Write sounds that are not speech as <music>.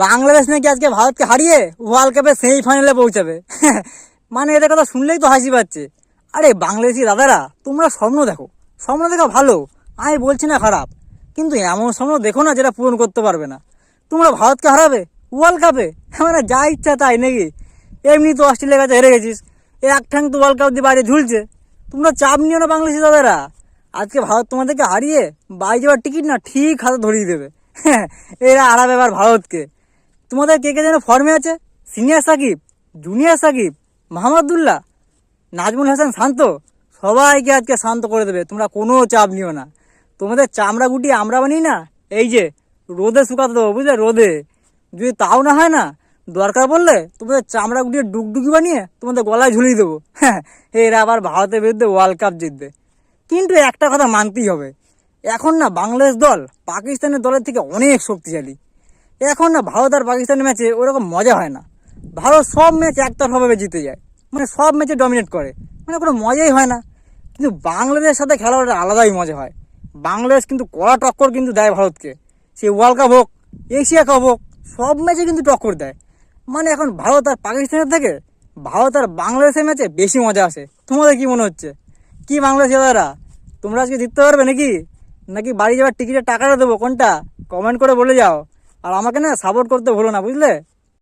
বাংলাদেশ নাকি আজকে ভারতকে হারিয়ে ওয়ার্ল্ড কাপে সেমিফাইনালে পৌঁছাবে। <laughs> মানে এদের কথা শুনলেই তো হাসি পাচ্ছে। আরে বাংলাদেশি দাদারা, তোমরা স্বপ্ন দেখো। স্বপ্ন দেখা ভালো, আমি বলছি না খারাপ। কিন্তু এমন স্বপ্ন দেখো না যেটা পূরণ করতে পারবে না। তোমরা ভারতকে হারাবে, ওয়ার্ল্ড কাপে? <laughs> মানে যা ইচ্ছা তাই নাকি? এমনি তো অস্ট্রেলিয়ার কাছে হেরে গেছিস। এই এক ঠ্যাং তো ওয়ার্ল্ড কাপ দিয়ে বাইরে ঝুলছে। তোমরা চাপ নিও না বাংলাদেশি দাদারা। আজকে ভারত তোমাদেরকে হারিয়ে বাইরে যাওয়ার টিকিট না ঠিক হাতে ধরিয়ে দেবে। <laughs> এরা হারাবে এবার ভারতকে। তোমাদের কে কে যেন ফর্মে আছে? সিনিয়র সাকিব জুনিয়র সাকিব মাহমুদুল্লাহ নাজমুল হাসান শান্ত সবাইকে আজকে শান্ত করে দেবে। তোমরা কোনো চাপ নিও না। তোমাদের চামড়া গুটি আমরা বানিয়ে না? এই যে, রোদে শুকাতে দেবো, বুঝলে? রোদে। যদি তাও না হয় না, দরকার পড়লে তোমাদের চামড়া গুটিয়ে ডুগডুগি বানিয়ে তোমাদের গলায় ঝুলিয়ে দেবো। হ্যাঁ এরা আবার ভারতের বিরুদ্ধে ওয়ার্ল্ড কাপ জিতবে। কিন্তু একটা কথা মানতেই হবে। এখন না বাংলাদেশ দল পাকিস্তানের দলের থেকে অনেক শক্তিশালী। এখন না ভারত আর পাকিস্তানের ম্যাচে ওরকম মজা হয় না। ভারত সব ম্যাচ একতরফাভাবে জিতে যায়। মানে সব ম্যাচে ডমিনেট করে। মানে কোনো মজাই হয় না। কিন্তু বাংলাদেশের সাথে খেলাটা আলাদাই মজা হয়। বাংলাদেশ কিন্তু কড়া টক্কর কিন্তু দেয় ভারতকে। সে ওয়ার্ল্ড কাপ হোক এশিয়া কাপ হোক, সব ম্যাচে কিন্তু টক্কর দেয়। মানে এখন ভারত আর পাকিস্তানের থেকে ভারত আর বাংলাদেশের ম্যাচে বেশি মজা আসে। তোমাদের কি মনে হচ্ছে? কি বাংলাদেশি দাদারা? তোমরা আজকে জিততে পারবে নাকি? নাকি বাড়ি যাওয়ার টিকিটের টাকাটা দেবো? কোনটা? কমেন্ট করে বলে যাও। আর আমাকে না সাপোর্ট করতে ভুলো না বুঝলে?